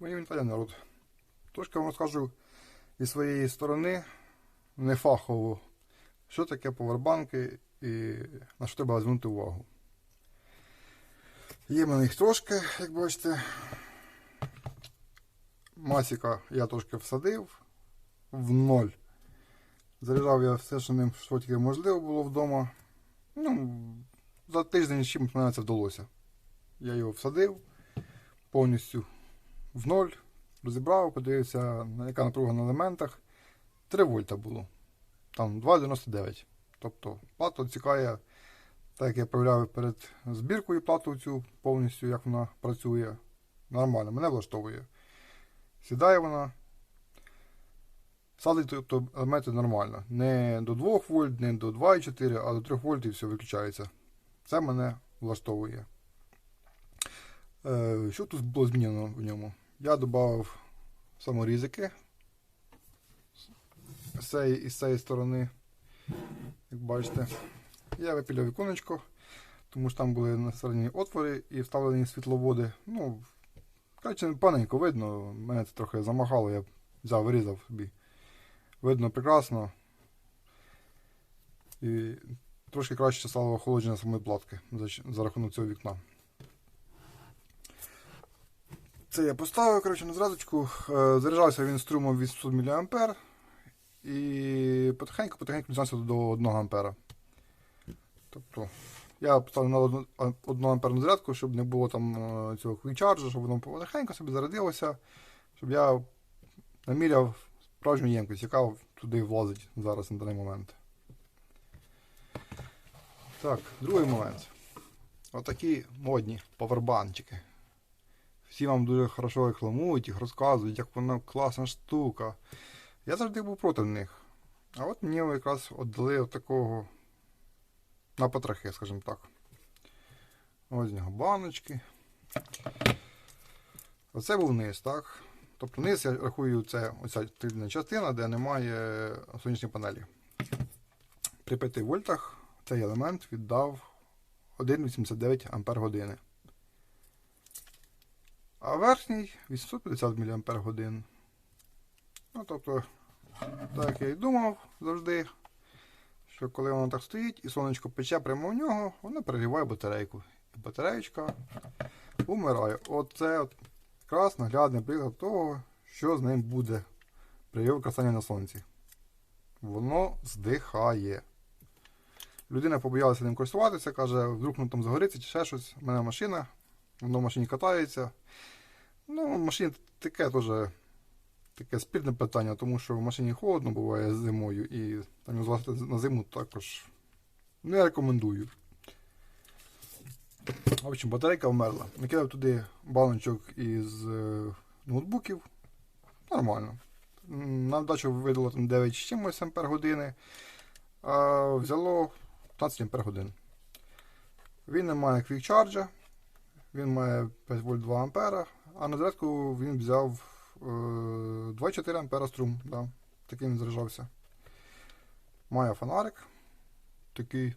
Мої вітання народ. Трошки вам розкажу зі своєї сторони, не фахово, що таке повербанки і на що треба звернути увагу. Є в мене їх трошки, як бачите. Масіка я трошки всадив в ноль. Заряджав я все, що ним що тільки можливо було вдома. Ну, за тиждень чим вдалося. Я його всадив повністю в ноль, розібрав, подивився, яка напруга на елементах. 3 вольта було. Там 2,99. Тобто плата відсікає, так як я проявляв перед збіркою плату цю повністю, як вона працює. Нормально, мене влаштовує. Сідає вона. Садить тобто, елементи нормально. Не до 2 вольт, не до 2,4, а до 3 вольт і все виключається. Це мене влаштовує. Е, Що тут було змінено в ньому? Я додав саморізики з цієї, із цієї сторони, як бачите. Я випіляв віконечко, тому що там були насередні отвори і вставлені світловоди. Ну, коротше, паненько видно, мене це трохи замахало, я взяв, вирізав собі. Видно прекрасно. І трошки краще стало охолодження самої платки за рахунок цього вікна. Це я поставив коротше, на зразочку. Е, Заряджався він струмом 800 мА і потихеньку-потихеньку дізнався до 1 А. Тобто я поставив на 1, 1 амперну зарядку, щоб не було там е, цього квікчарджу, щоб воно потихеньку собі зарядилося, щоб я наміряв справжню ємкість, яка туди влазить зараз на даний момент. Так, другий момент. Отакі модні павербанчики. Всі вам дуже хорошо рекламують, їх розказують, як вона класна штука. Я завжди був проти них. А от мені якраз віддали от такого на потрохи, скажімо так. Ось з нього баночки. Оце був низ, так? Тобто низ я рахую, це оця тильна частина, де немає сонячної панелі. При 5 вольтах цей елемент віддав 1,89 Ампер години. А верхній 850 мАч. Ну, тобто, так я і думав завжди, що коли воно так стоїть і сонечко пече прямо в нього, воно перегріває батарейку. І батареєчка умирає. Оце от якраз наглядний приклад того, що з ним буде при його використанні на сонці. Воно здихає. Людина побоялася ним користуватися, каже, вдруг воно там загориться чи ще щось. У мене машина, воно в машині катається. Ну, машині таке теж таке спірне питання, тому що в машині холодно буває зимою і там звати на зиму також не рекомендую. В общем, батарейка вмерла. Накидав туди баночок із е, ноутбуків. Нормально. М, На вдачу видало там 9 чимось ампер години, а взяло 15 ампер годин. Він не має квікчарджа, він має 5 вольт 2 ампера, а на зарядку він взяв е, 2,4 ампера струм. Да. Таким він заряджався. Має фонарик. Такий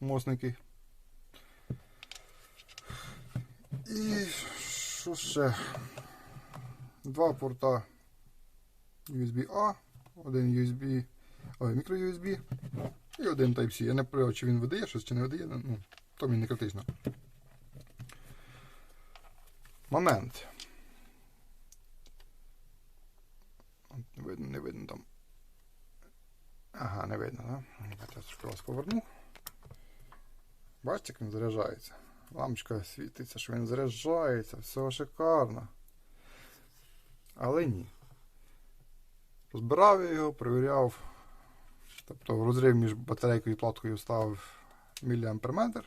моцненький. І що ще? Два порта USB-A, один USB, ой, мікро USB і один Type-C. Я не пам'ятаю, чи він видає щось, чи не видає, ну, то мені не критично. Момент. От Не видно, не видно там. Ага, не видно, да? Я вас поверну. Бачите, як він заряджається. Лампочка світиться, що він заряджається, все шикарно. Але ні. Розбирав я його, перевіряв. Тобто розрив між батарейкою і платкою ставив міліамперметр.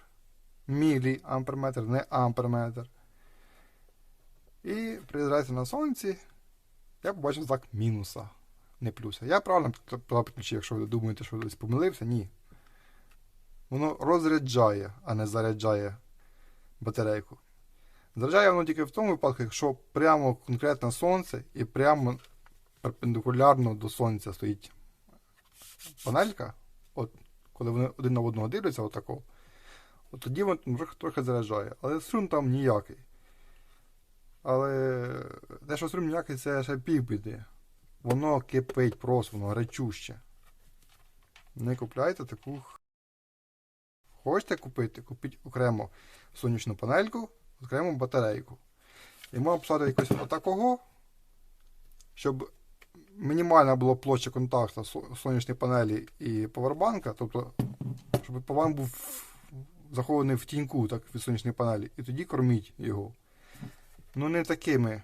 Міліамперметр, не амперметр. І при зарядці на сонці я побачив знак мінуса, не плюса. Я правильно підключив, якщо ви думаєте, що десь помилився, ні. Воно розряджає, а не заряджає батарейку. Заряджає воно тільки в тому випадку, якщо прямо конкретно сонце і прямо перпендикулярно до сонця стоїть панелька. От, коли вони один на одного дивляться, отако, от тоді він трохи, трохи заряджає. Але струм там ніякий. Але те, що струм ніякий, це ще півбіди. Воно кипить просто, воно речуще. Не купляйте таку. Хочете купити, купіть окремо сонячну панельку, окремо батарейку. І можна писати якось отакого, щоб мінімальна була площа контакту сонячної панелі і повербанка, тобто, щоб повербанк був захований в тіньку так, від сонячної панелі, і тоді корміть його. Ну не такими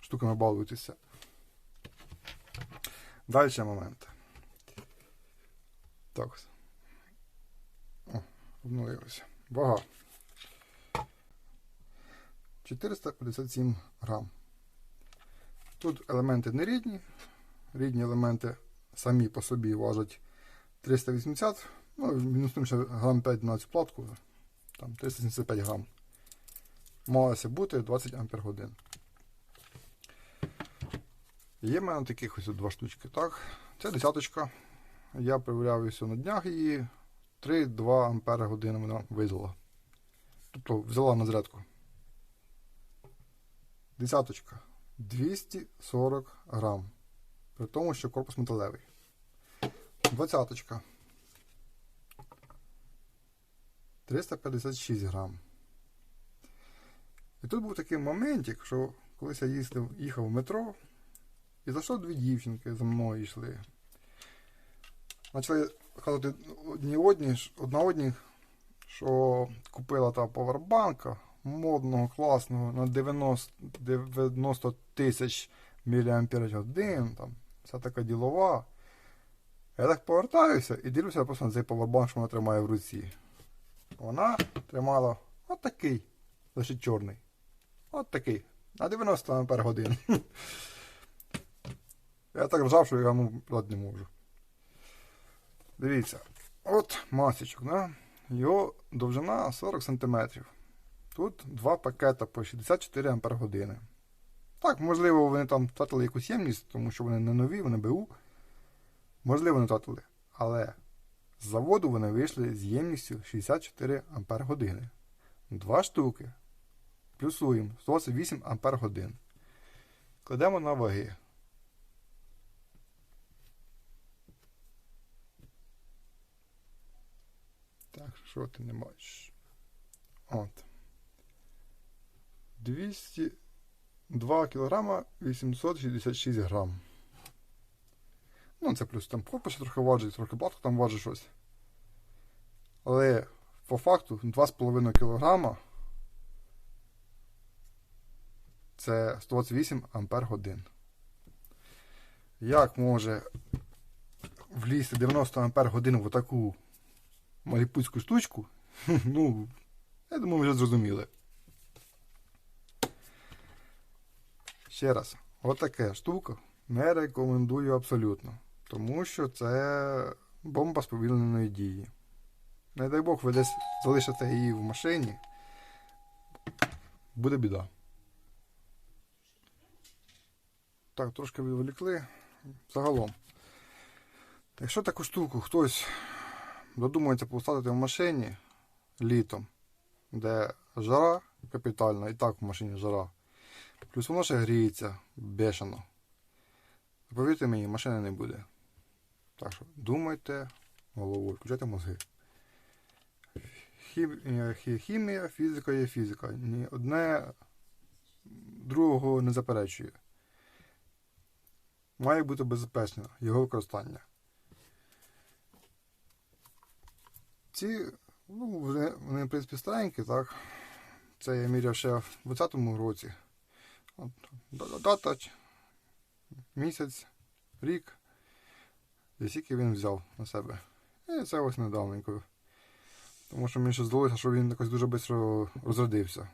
штуками балуйтеся. Далі момент. Так. О, обнулилося. Вага. 457 грам. Тут елементи не рідні. Рідні елементи самі по собі важать 380, ну, мінус що грам 5 на цю платку, там 375 грам. Малося бути 20 ампер годин. Є в мене таких ось два штучки. Так, це десяточка. Я перевіряв на днях її. 3-2 ампера години вона видала. Тобто взяла на зарядку. Десяточка. 240 грам. При тому, що корпус металевий. Двадцяточка. 356 грам. І тут був такий моментик, що колись я їздив, їхав в метро, і зайшло дві дівчинки за мною йшли. Почали казати одні одні, одна одні, що купила та повербанка модного, класного на 90, 90 тисяч мАч, там, вся така ділова. Я так повертаюся і дивлюся просто на цей повербанк, що вона тримає в руці. Вона тримала отакий, лише чорний. От такий. На 90 ампер годин. Я так ржав, що я вам брати не можу. Дивіться. От масічок, да? Його довжина 40 см. Тут два пакета по 64 ампер години. Так, можливо, вони там втратили якусь ємність, тому що вони не нові, вони БУ. Можливо, не втратили. Але з заводу вони вийшли з ємністю 64 ампер години. Два штуки. Плюсуємо 128 ампер годин. Кладемо на ваги. Так, що ти не бачиш? От. 202 кг 866 грам. Ну, це плюс там корпус трохи важить, трохи платку там важить щось. Але по факту 2,5 кг це 128 ампер годин. Як може влізти 90 ампер годин в таку маліпутську штучку? Ну, я думаю, вже зрозуміли. Ще раз, отаке штука не рекомендую абсолютно. Тому що це бомба сповільненої дії. Не дай Бог, ви десь залишите її в машині. Буде біда. Так, трошки відволікли. Загалом. Якщо таку штуку хтось додумається поставити в машині літом, де жара капітальна, і так в машині жара, плюс воно ще гріється бешено. Повірте мені, машини не буде. Так що думайте головою, включайте мозги. Е, хі- Хімія, фізика є фізика. Ні одне другого не заперечує. Має бути безпечно його використання. Ці, ну, вони, вони в принципі, старенькі, так. Це я міряв ще в 20-му році. От, дата, місяць, рік. І скільки він взяв на себе. І це ось недавненько. Тому що мені ще здалося, що він якось дуже швидко розрядився.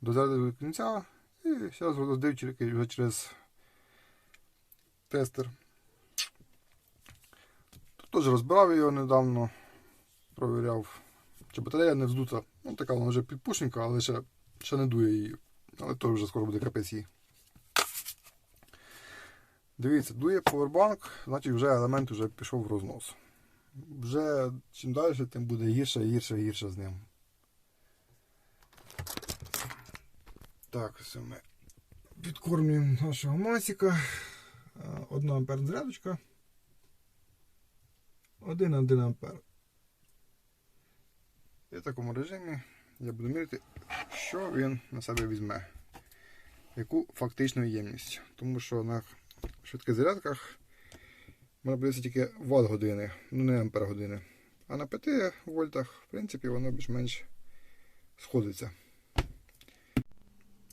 Дозарядив до кінця і зараз розрядив тільки вже через тестер. Тут теж розбирав його недавно, провіряв, чи батарея не вздута. Ну, така вона вже підпушенька, але ще, ще не дує її. Але теж вже скоро буде капець їй. Дивіться, дує повербанк, значить вже елемент вже пішов в рознос. Вже чим далі, тим буде гірше, гірше, гірше з ним. Так, все ми Підкормлюємо нашого масіка. 1 ампер зарядочка. 1 1 ампер. І в такому режимі я буду міряти, що він на себе візьме. Яку фактичну ємність. Тому що на швидких зарядках можна подивитися тільки ватт години, ну не ампер години. А на 5 вольтах, в принципі, воно більш-менш сходиться.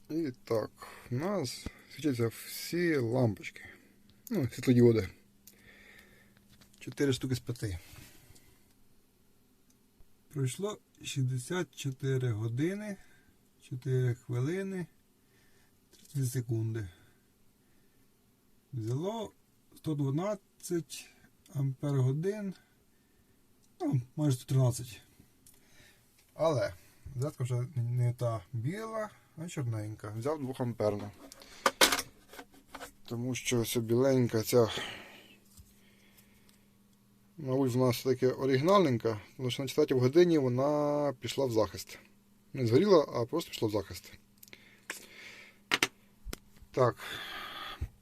І так, у нас світяться всі лампочки. Ну, світлодіоди. 4 штуки з 5. Пройшло 64 години, 4 хвилини, 30 секунди. Взяло 112 ампер годин. Ну, майже 113. Але зарядка вже не та біла, а чорненька. Взяв 2 амперну. Тому що ось біленька ця. Мабуть, вона все-таки оригінальненька, тому що на 4 годині вона пішла в захист. Не згоріла, а просто пішла в захист. Так.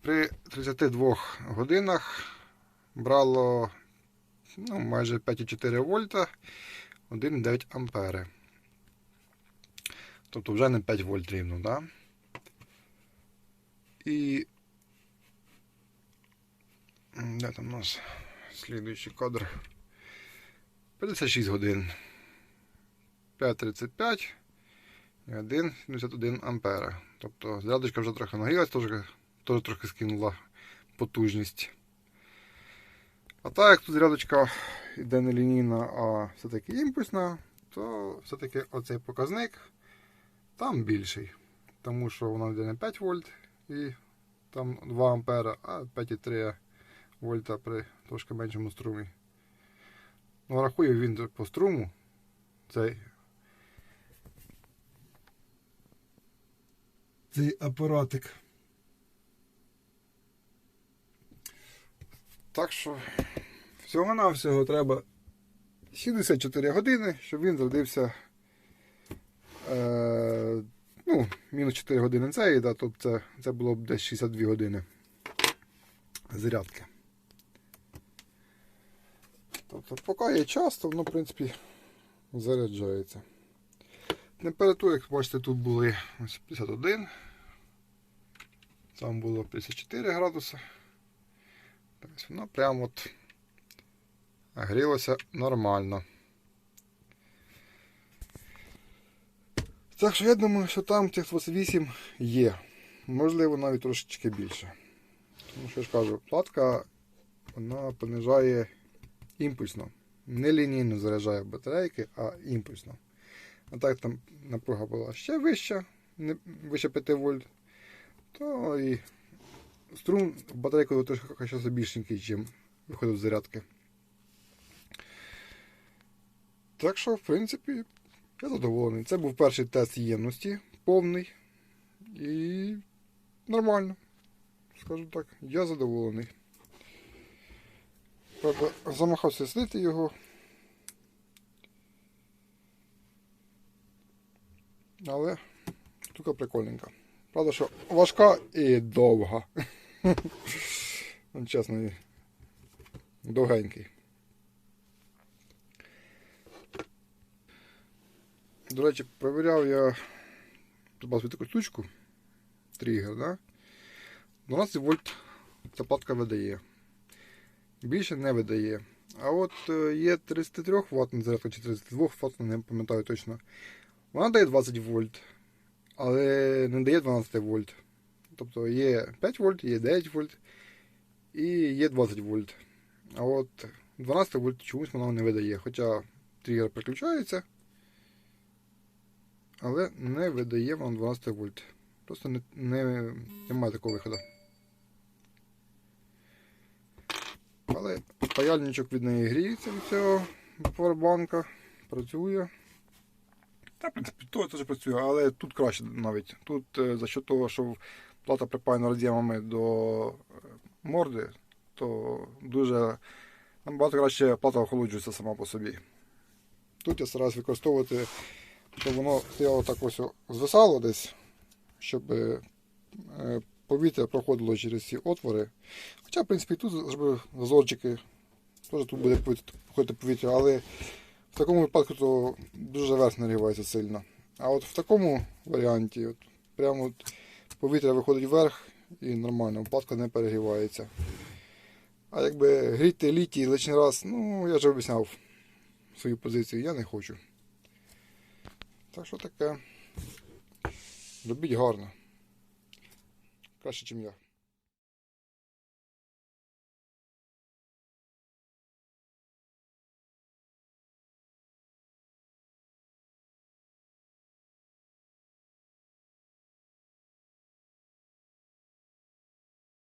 При 32 годинах брало ну, майже 5,4 вольта 1,9 ампери. Тобто вже не 5 вольт рівно, да? І де там у нас слідуючий кадр? 56 годин. 5,35 і 1,71 ампера. Тобто зарядочка вже трохи нагрілась, теж, теж трохи скинула потужність. А так як тут зарядочка йде не лінійна, а все-таки імпульсна, то все-таки оцей показник там більший. Тому що вона йде не 5 вольт і там 2 ампера, а 5,3 вольта при трошки меншому струмі. Ну, рахує він по струму цей. Цей апаратик. Так що всього-навсього треба 64 години, щоб він зарядився. Е, ну, мінус 4 години цей, да, тобто це, це було б десь 62 години зарядки. Тобто, поки є час, то воно, в принципі, заряджається. Температури, як бачите, тут були ось 51. Там було 54 градуси. Тобто воно прямо от грілося нормально. Так що я думаю, що там тих 28 є. Можливо, навіть трошечки більше. Тому що я ж кажу, платка вона понижає імпульсно. Не лінійно заряджає батарейки, а імпульсно. А так там напруга була ще вища, не, вище 5 вольт, то і струм в батарейку трохи більшенький, ніж виходить з зарядки. Так що, в принципі, я задоволений. Це був перший тест ємності повний. І нормально. Скажу так, я задоволений. Правда, замахався слити його. Але штука прикольненька. Правда, що важка і довга. Ну, Чесно, довгенький. До речі, провіряв я тут таку штучку, тригер, да? 12 вольт ця платка видає. Більше не видає. А от е, є 33 Вт зарядка чи 32 Вт, не пам'ятаю точно. Вона дає 20 вольт, але не дає 12 вольт. Тобто є 5 вольт, є 9 вольт і є 20 вольт. А от 12 вольт чомусь вона не видає. Хоча тригер переключається, але не видає вам 12 вольт. Просто не, не, немає такого виходу. Але паяльничок від неї гріється від цього поwerbank, працює. Та, в принципі, то теж працює, але тут краще навіть. Тут е, за що того, що плата припаяна роз'ємами до е, морди, то дуже набагато краще плата охолоджується сама по собі. Тут я стараюсь використовувати, щоб воно стояло так ось звисало десь, щоб е, повітря проходило через ці отвори. Хоча, в принципі, тут зробив зазорчики, теж тут буде проходити повітря, але в такому випадку то дуже верх нагрівається сильно. А от в такому варіанті, от, прямо от повітря виходить вверх і нормально, платка не перегрівається. А якби гріти літій лишній раз, ну я вже обіцяв свою позицію, я не хочу. Так що таке. Робіть гарно. Краще, ніж я.